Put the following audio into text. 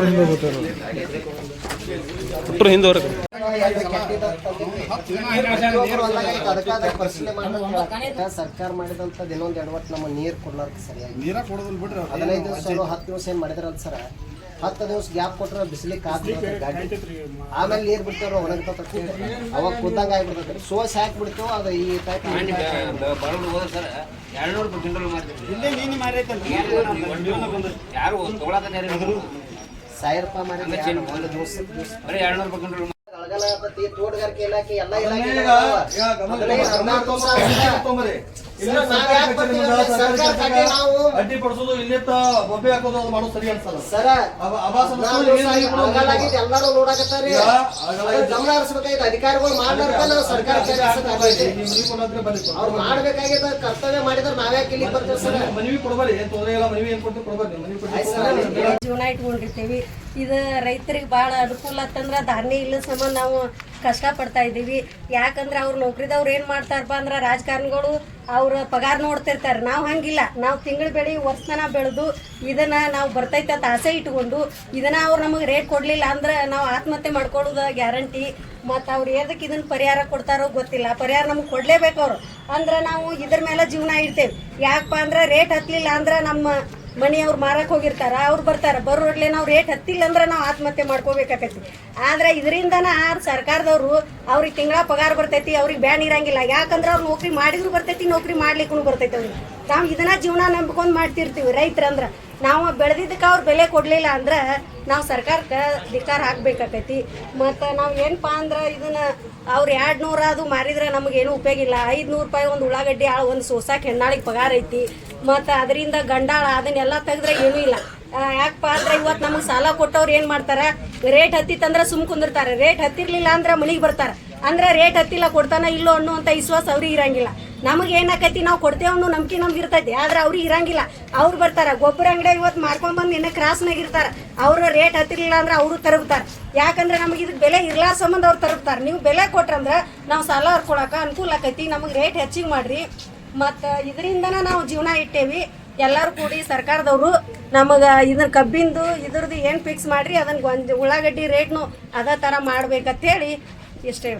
ಹಿಂದೆ ಹೋಗ್ತಾರೆ ಕೊಟ್ಟರು ಹಿಂದೆ ಹೊರಗೆ ಸರ್ಕಾರ ಮಾಡಿದಂತದ್ದು ಇನ್ನೊಂದ್ ಎಡವಟ್ಟು ನಮ್ಮ ನೀರ್ ಕೊಡ್ಲಾರ್ದ ಸರಿಯಾಗಿ. ನೀರ ಕೊಡೋದಿಲ್ಲ ಬಿಡ್ರಿ. ಹದಿನೈದು ದಿವಸ ಚಲೋ ಹತ್ತು ದಿವಸ ಏನ್ ಮಾಡಿದಾರಲ್ಲ ಸರ? ಹತ್ತು ದಿವಸ ಗ್ಯಾಪ್ ಕೊಟ್ರೆ ಬಿಸಿಲಿಗೆ ಕಾಪಿ ಆಮೇಲೆ ನೀರ್ ಬಿಡ್ತಾರ ಒಣಗ್ತದ ಅವಾಗ ಕುದ್ದಂಗ ಆಗ್ಬಿಡ್ತಾರ ಸೋಸ್ ಹಾಕ್ ಬಿಡ್ತೇವೆ ಅದು ಈ ಟೈಪ್ ಯಾರು ಸಾವಿರ ರೂಪಾಯಿ ಮಾಡಿ ತೋಟಗಾರಿಕೆ ಇಲಾಖೆ ಎಲ್ಲ ಇಲಾಖೆ ಈಗ ಈಗ ಗಮನ ಹದಿನೈದು ಹದಿನಾರು ದಿವಸ ಆಗಿದೆ. ತೊಂಬರಿ. ಸರ್, ನಾವ್ ಯಾಕ್ ಬರ್ತೀವಿ ಅಂದ್ರೆ ಸರ್ಕಾರ ಕಡೆ ನಾವು ಅಡ್ಡಿ ಪಡಿಸೋದು ಇಲ್ಲಿತ್ತ ಬೊಬ್ಬೆ ಹಾಕೋದು ಅದು ಮಾಡೋದು ಸರಿ ಅನ್ಸಲ್ಲ. ಸರ ಅವ- ಆವಾಸ ಹದಿನಾರು ವಸೂಲಿ ದಿವಸ ಏನ್ ಆಗಿ ಅಳಗಲಾಗಿದ್ದು ಎಲ್ಲರೂ ನೋಡಾಕತ್ತಾರಿ ಈಗ ಗಮನ ಹರಿಸ್ಬೇಕಾಗಿತ್ತು ಅಧಿಕಾರಿಗಳು ಮಾಡ್ಲಾರ್ದ ಸರ್ಕಾರ. ಅವ್ರು ಮಾಡ್ಬೇಕಾಗಿದ್ದ ಕರ್ತವ್ಯ ಮಾಡಿದ್ರೆ ನಾವ್ಯಾಕೆ ಇಲ್ಲಿ ಬರ್ತೀವಿ ಸರ್? ಮನವಿ ಕೊಡ್ಬಾರಿ ಏನ್ ತೊಂದರೆ ಇಲ್ಲ ಮನವಿ ಏನ್ ಕೊಡ್ತೀವಿ ಕೊಡ್ಬಾರಿ ನೀವು ಮನವಿ ಆಯ್ತು ಕೊಡ್ತೀವಿ ಜೀವನ ಇಟ್ಕೊಂಡಿರ್ತೀವಿ. ಇದು ರೈತರಿಗೆ ಭಾಳ ಅನುಕೂಲ ಆತಂದ್ರ ಧಾನ್ಯ ಇಲ್ಲ ಸಮ ನಾವು ಕಷ್ಟ ಪಡ್ತಾ ಇದ್ದೀವಿ. ಯಾಕಂದ್ರೆ ಅವ್ರ ನೌಕರಿದವ್ರು ಏನು ಮಾಡ್ತಾರಪ್ಪ ಅಂದ್ರೆ ರಾಜಕಾರಣಿಗಳು ಅವ್ರ ಪಗಾರ ನೋಡ್ತಿರ್ತಾರೆ. ನಾವು ಹಂಗಿಲ್ಲ. ನಾವು ತಿಂಗಳ ಬೆಳೆ ವರ್ಷನ ಬೆಳೆದು ಇದನ್ನ ನಾವು ಬರ್ತೈತೆ ಅಂತ ಆಸೆ ಇಟ್ಕೊಂಡು ಇದನ್ನ ಅವ್ರು ನಮಗೆ ರೇಟ್ ಕೊಡಲಿಲ್ಲ ಅಂದ್ರೆ ನಾವು ಆತ್ಮಹತ್ಯೆ ಮಾಡ್ಕೊಳ್ಳೋದು ಗ್ಯಾರಂಟಿ ಮತ್ತು ಅವ್ರು ಏದಕ್ಕೆ ಇದನ್ನ ಪರಿಹಾರ ಕೊಡ್ತಾರೋ ಗೊತ್ತಿಲ್ಲ. ಪರಿಹಾರ ನಮ್ಗೆ ಕೊಡಲೇಬೇಕು ಅವರು. ಅಂದ್ರೆ ನಾವು ಇದ್ರ ಮೇಲೆ ಜೀವನ ಇಡ್ತೇವೆ. ಯಾಕಪ್ಪ ಅಂದ್ರೆ ರೇಟ್ ಹತ್ತಲಿಲ್ಲ ಅಂದ್ರೆ ನಮ್ಮ ಮನಿ ಅವ್ರು ಮಾರಕ್ ಹೋಗಿರ್ತಾರ, ಅವ್ರು ಬರ್ತಾರ. ಬರೋರ್ಲೆ ನಾವು ರೇಟ್ ಹತ್ತಿಲ್ಲ ಅಂದ್ರೆ ನಾವು ಆತ್ಮಹತ್ಯೆ ಮಾಡ್ಕೋಬೇಕಾಕೈತಿ ಆದ್ರೆ ಇದರಿಂದನ ಸರ್ಕಾರದವರು ಅವ್ರಿಗೆ ತಿಂಗಳ ಪಗಾರ ಬರ್ತೈತಿ, ಅವ್ರಿಗೆ ಬ್ಯಾನ್ ಇರಂಗಿಲ್ಲ. ಯಾಕಂದ್ರೆ ಅವ್ರು ನೌಕರಿ ಮಾಡಿದ್ರು ಬರ್ತೈತಿ, ನೌಕರಿ ಮಾಡ್ಲಿಕ್ಕೂ ಬರ್ತೈತಿ ಅವ್ರಿಗೆ. ನಾವು ಇದನ್ನ ಜೀವನ ನಂಬ್ಕೊಂಡು ಮಾಡ್ತಿರ್ತೀವಿ ರೈತರಂದ್ರ. ನಾವು ಬೆಳೆದಿದ್ದಕ್ಕೆ ಅವ್ರು ಬೆಲೆ ಕೊಡಲಿಲ್ಲ ಅಂದ್ರೆ ನಾವು ಸರ್ಕಾರಕ್ಕೆ ಧಿಕ್ಕಾರ ಹಾಕ್ಬೇಕಾಕೈತಿ ಮತ್ತು ನಾವು ಏನಪ್ಪಾ ಅಂದ್ರೆ ಇದನ್ನ ಅವ್ರು ಎರಡು ನೂರ ಅದು ಮಾರಿದ್ರೆ ನಮಗೇನು ಉಪಯೋಗ ಇಲ್ಲ. ಐದುನೂರು ರೂಪಾಯಿ ಒಂದು ಉಳ್ಳಾಗಡ್ಡಿ ಆಳು ಒಂದು ಸೋಸಾಕ ಹೆಣ್ಣಾಳಿಗೆ ಪಗಾರ ಐತಿ. ಮತ್ತು ಅದರಿಂದ ಗಂಡಾಳ ಅದನ್ನೆಲ್ಲ ತೆಗೆದ್ರೆ ಏನೂ ಇಲ್ಲ. ಯಾಕಪ್ಪ ಅಂದ್ರೆ ಇವತ್ತು ನಮಗೆ ಸಾಲ ಕೊಟ್ಟವ್ರು ಏನು ಮಾಡ್ತಾರೆ? ರೇಟ್ ಹತ್ತಿತ್ತಂದ್ರೆ ಸುಮ್ ಕುಂದಿರ್ತಾರೆ. ರೇಟ್ ಹತ್ತಿರಲಿಲ್ಲ ಅಂದ್ರೆ ಮನೆಗೆ ಬರ್ತಾರೆ. ಅಂದ್ರೆ ರೇಟ್ ಹತ್ತಿಲ್ಲ, ಕೊಡ್ತಾನ ಇಲ್ಲೋ ಅನ್ನುವಂಥ ವಿಶ್ವಾಸ ಅವ್ರಿಗೆ ಇರಂಗಿಲ್ಲ. ನಮಗೆ ಏನಾಕೈತಿ ನಾವು ಕೊಡ್ತೇವೆ ಅನ್ನೋ ನಂಬಿಕೆ ನಮ್ಗೆ ಇರ್ತೈತಿ. ಆದ್ರೆ ಅವ್ರಿಗೆ ಇರಂಗಿಲ್ಲ. ಅವ್ರು ಬರ್ತಾರ, ಗೊಬ್ಬರ ಅಂಗಡಿ ಇವತ್ತು ಮಾರ್ಕೊಂಡ್ಬಂದು ನಿನ್ನೆ ಕ್ರಾಸ್ನಾಗ ಇರ್ತಾರ. ಅವ್ರ ರೇಟ್ ಹತ್ತಿರ್ಲಿಲ್ಲ ಅಂದ್ರೆ ಅವರು ತರಗ್ತಾರೆ. ಯಾಕಂದ್ರೆ ನಮಗೆ ಇದಕ್ಕೆ ಬೆಲೆ ಇರ್ಲಾರ ಸಂಬಂಧ ಅವ್ರು ತರಗ್ತಾರೆ. ನೀವು ಬೆಲೆ ಕೊಟ್ರಂದ್ರೆ ನಾವು ಸಾಲ ಹರ್ಕೊಳಕ ಅನುಕೂಲ ಆಕೈತಿ, ನಮಗೆ ರೇಟ್ ಹೆಚ್ಚಿಗೆ ಮಾಡ್ರಿ. ಮತ್ತು ಇದರಿಂದನ ನಾವು ಜೀವನ ಇಟ್ಟೇವಿ. ಎಲ್ಲರೂ ಕೂಡಿ ಸರ್ಕಾರದವರು ನಮಗೆ ಇದನ್ನ ಕಬ್ಬಿಂದು, ಇದ್ರದ್ದು ಏನು ಫಿಕ್ಸ್ ಮಾಡ್ರಿ ಅದನ್ನ ಒಂದು ಉಳ್ಳಾಗಡ್ಡಿ ರೇಟ್ನು ಅದೇ ಥರ ಮಾಡ್ಬೇಕಂತೇಳಿ ಇಷ್ಟೇ